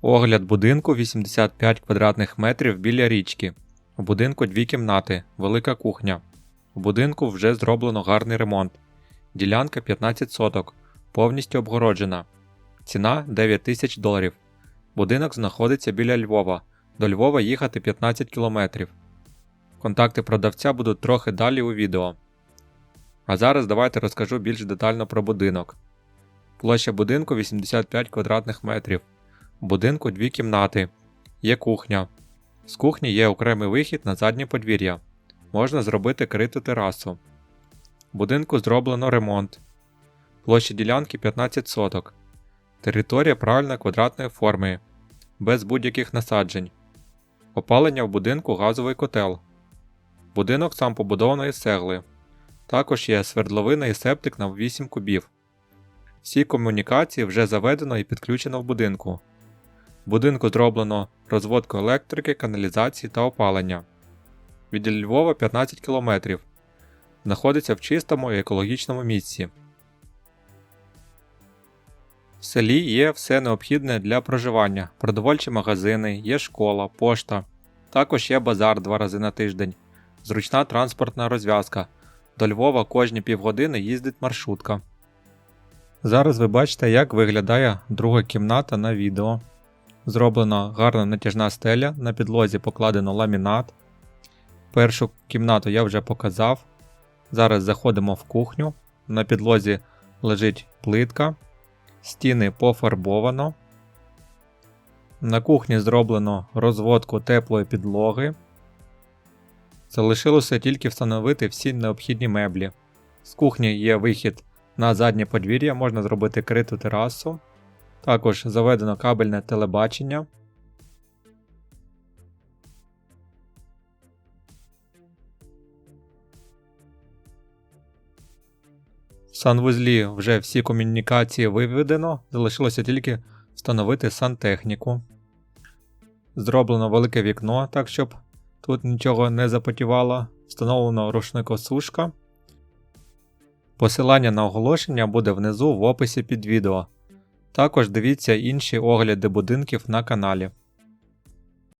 Огляд будинку 85 квадратних метрів біля річки. У будинку дві кімнати, велика кухня. У будинку вже зроблено гарний ремонт. Ділянка 15 соток, повністю обгороджена. Ціна 9 тисяч доларів. Будинок знаходиться біля Львова. До Львова їхати 15 кілометрів. Контакти продавця будуть трохи далі у відео. А зараз давайте розкажу більш детально про будинок. Площа будинку 85 квадратних метрів. Будинку дві кімнати. Є кухня. З кухні є окремий вихід на заднє подвір'я. Можна зробити криту терасу. Будинку зроблено ремонт. Площа ділянки 15 соток. Територія правильно квадратної форми, без будь-яких насаджень. Опалення в будинку газовий котел. Будинок сам побудований з цегли. Також є свердловина і септик на 8 кубів. Всі комунікації вже заведено і підключено в будинку. В будинку зроблено розводку електрики, каналізації та опалення. Від Львова 15 км. Знаходиться в чистому і екологічному місці. В селі є все необхідне для проживання: продовольчі магазини, є школа, пошта. Також є базар два рази на тиждень, зручна транспортна розв'язка. До Львова кожні півгодини їздить маршрутка. Зараз ви бачите, як виглядає друга кімната на відео. Зроблена гарна натяжна стеля, на підлозі покладено ламінат. Першу кімнату я вже показав. Зараз заходимо в кухню. На підлозі лежить плитка, стіни пофарбовано. На кухні зроблено розводку теплої підлоги. Залишилося тільки встановити всі необхідні меблі. З кухні є вихід на заднє подвір'я, можна зробити криту терасу. Також заведено кабельне телебачення. В санвузлі вже всі комунікації виведено, залишилося тільки встановити сантехніку. Зроблено велике вікно, так щоб тут нічого не запотівало. Встановлено рушникосушка. Посилання на оголошення буде внизу в описі під відео. Також дивіться інші огляди будинків на каналі.